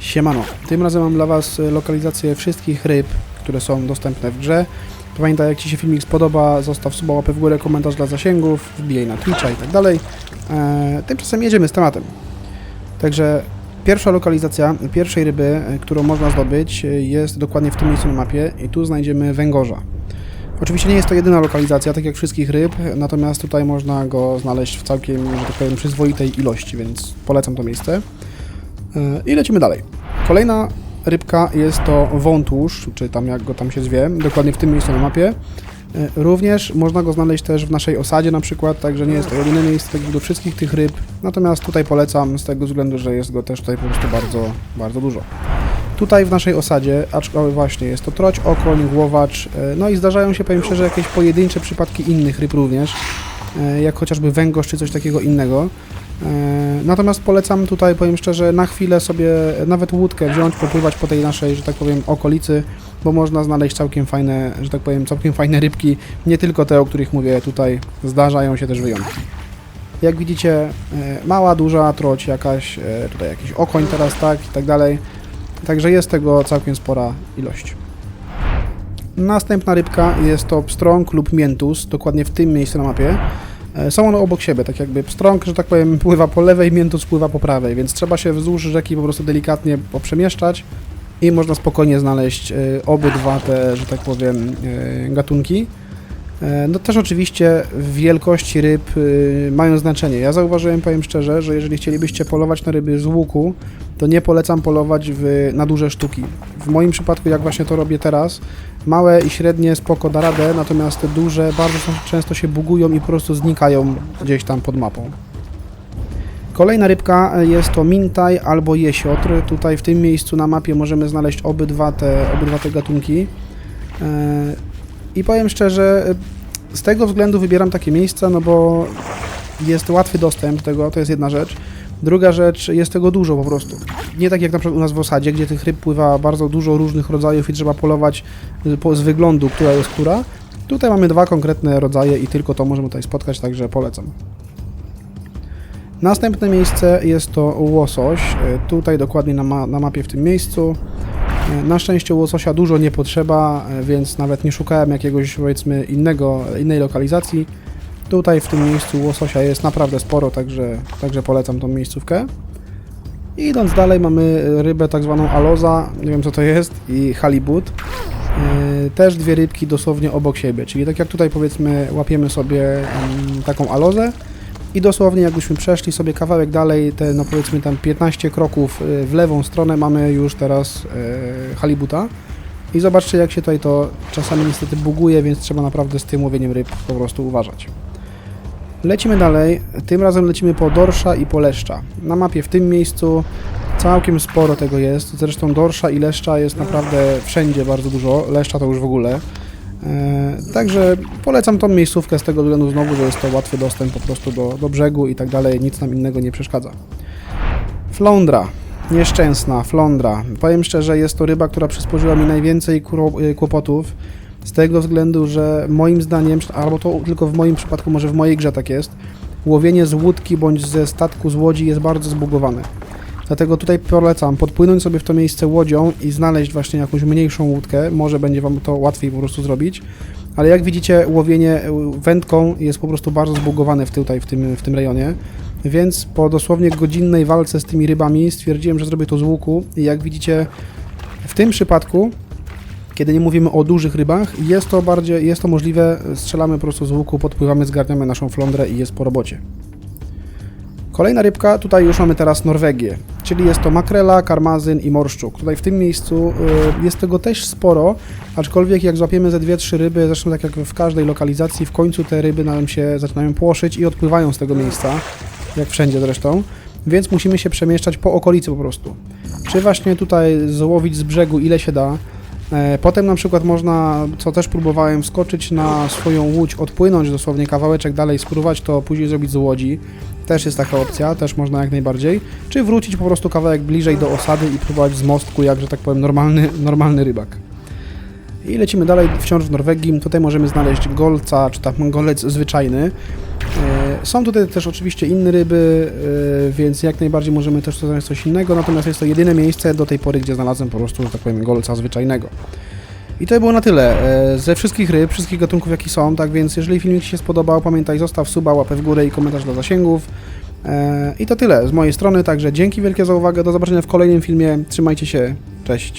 Siemano, tym razem mam dla Was e, lokalizację wszystkich ryb, które są dostępne w grze. Pamiętaj, jak Ci się filmik spodoba, zostaw suba, łapę w górę, komentarz dla zasięgów, wbijaj na Twitcha i tak dalej. E, tymczasem jedziemy z tematem. Także pierwsza lokalizacja pierwszej ryby, e, którą można zdobyć, jest dokładnie w tym miejscu na mapie i tu znajdziemy węgorza. Oczywiście nie jest to jedyna lokalizacja, tak jak wszystkich ryb, natomiast tutaj można go znaleźć w całkiem, że tak powiem, przyzwoitej ilości, więc polecam to miejsce. E, I lecimy dalej. Kolejna rybka jest to wątórz, czy tam jak go tam się zwie, dokładnie w tym miejscu na mapie. E, Również można go znaleźć też w naszej osadzie na przykład, także nie jest to jedyne miejsce do wszystkich tych ryb. Natomiast tutaj polecam z tego względu, że jest go też tutaj po prostu bardzo, bardzo dużo. Tutaj w naszej osadzie, aczkolwiek właśnie jest to troć, okoń, głowacz, e, no i zdarzają się, powiem szczerze, jakieś pojedyncze przypadki innych ryb również, jak chociażby węgorz czy coś takiego innego. E, Natomiast polecam tutaj, powiem szczerze, na chwilę sobie nawet łódkę wziąć, popływać po tej naszej, że tak powiem, okolicy, bo można znaleźć całkiem fajne, że tak powiem, całkiem fajne rybki, nie tylko te, o których mówię tutaj, zdarzają się też wyjątki. Jak widzicie, e, mała, duża troć jakaś, e, tutaj jakiś okoń teraz, tak, i tak dalej. Także jest tego całkiem spora ilość. Następna rybka jest to pstrąg lub miętus, dokładnie w tym miejscu na mapie. E, Są one obok siebie, tak jakby pstrąg, że tak powiem, pływa po lewej, miętus pływa po prawej, więc trzeba się wzdłuż rzeki po prostu delikatnie poprzemieszczać i można spokojnie znaleźć e, obydwa te, że tak powiem, e, gatunki. E, No też oczywiście wielkości ryb y, mają znaczenie. Ja zauważyłem, powiem szczerze, że jeżeli chcielibyście polować na ryby z łuku, to nie polecam polować w, na duże sztuki. W moim przypadku, jak właśnie to robię teraz, małe i średnie spoko da radę, natomiast te duże bardzo często się bugują i po prostu znikają gdzieś tam pod mapą. Kolejna rybka e, jest to mintaj albo jesiotr. Tutaj w tym miejscu na mapie możemy znaleźć obydwa te, obydwa te gatunki. I powiem szczerze, e, z tego względu wybieram takie miejsca, no bo jest łatwy dostęp do tego, to jest jedna rzecz. Druga rzecz, jest tego dużo po prostu. Nie tak jak na przykład u nas w osadzie, gdzie tych ryb pływa bardzo dużo różnych rodzajów i trzeba polować y, z wyglądu, która jest która. Tutaj mamy dwa konkretne rodzaje i tylko to możemy tutaj spotkać, także polecam. Następne miejsce jest to łosoś. Y, Tutaj dokładnie na, ma na mapie w tym miejscu. Na szczęście łososia dużo nie potrzeba, y, więc nawet nie szukałem jakiegoś powiedzmy innego, innej lokalizacji. Tutaj w tym miejscu łososia jest naprawdę sporo, także, także polecam tą miejscówkę. I idąc dalej mamy rybę tak zwaną aloza, nie wiem co to jest, i halibut. Yy, Też dwie rybki dosłownie obok siebie, czyli tak jak tutaj powiedzmy łapiemy sobie taką alozę i dosłownie jakbyśmy przeszli sobie kawałek dalej, te no powiedzmy tam 15 kroków yy, w lewą stronę mamy już teraz yy, halibuta. I zobaczcie jak się tutaj to czasami niestety buguje, więc trzeba naprawdę z tym łowieniem ryb po prostu uważać. Lecimy dalej. Tym razem lecimy po dorsza i po leszcza. Na mapie w tym miejscu całkiem sporo tego jest. Zresztą dorsza i leszcza jest naprawdę wszędzie bardzo dużo. Leszcza to już w ogóle. E, także polecam tą miejscówkę z tego względu znowu, że jest to łatwy dostęp po prostu do, do brzegu i tak dalej. Nic nam innego nie przeszkadza. Flądra. Nieszczęsna flądra. Powiem szczerze, jest to ryba, która przysporzyła mi najwięcej y, kłopotów. Z tego względu, że moim zdaniem, albo to tylko w moim przypadku, może w mojej grze tak jest, łowienie z łódki bądź ze statku z łodzi jest bardzo zbugowane. Dlatego tutaj polecam podpłynąć sobie w to miejsce łodzią i znaleźć właśnie jakąś mniejszą łódkę. Może będzie Wam to łatwiej po prostu zrobić. Ale jak widzicie, łowienie y, wędką jest po prostu bardzo zbugowane w tutaj, w tym, w tym rejonie. Więc po dosłownie godzinnej walce z tymi rybami stwierdziłem, że zrobię to z łuku. I jak widzicie, w tym przypadku kiedy nie mówimy o dużych rybach, jest to bardziej, jest to możliwe, strzelamy po prostu z łuku, podpływamy, zgarniamy naszą flądrę i jest po robocie. Kolejna rybka, tutaj już mamy teraz Norwegię, czyli jest to makrela, karmazyn i morszczuk. Tutaj w tym miejscu y, jest tego też sporo, aczkolwiek jak złapiemy ze dwie, trzy ryby, zresztą tak jak w każdej lokalizacji, w końcu te ryby nam się zaczynają płoszyć i odpływają z tego miejsca, jak wszędzie zresztą, więc musimy się przemieszczać po okolicy po prostu. Czy właśnie tutaj złowić z brzegu ile się da, Potem na przykład można, co też próbowałem, wskoczyć na swoją łódź, odpłynąć dosłownie kawałeczek dalej, spróbować to później zrobić z łodzi. Też jest taka opcja, też można jak najbardziej. Czy wrócić po prostu kawałek bliżej do osady i próbować z mostku, jak że tak powiem, normalny, normalny rybak. I lecimy dalej, wciąż w Norwegii. Tutaj możemy znaleźć golca, czy tam golec zwyczajny. E, Są tutaj też oczywiście inne ryby, e, więc jak najbardziej możemy też znaleźć coś innego, natomiast jest to jedyne miejsce do tej pory, gdzie znalazłem po prostu, że tak powiem, golca zwyczajnego. I to było na tyle. E, Ze wszystkich ryb, wszystkich gatunków, jakie są, tak więc jeżeli filmik Ci się spodobał, pamiętaj, zostaw suba, łapę w górę i komentarz dla zasięgów. I to tyle z mojej strony, także dzięki wielkie za uwagę, do zobaczenia w kolejnym filmie, trzymajcie się, cześć.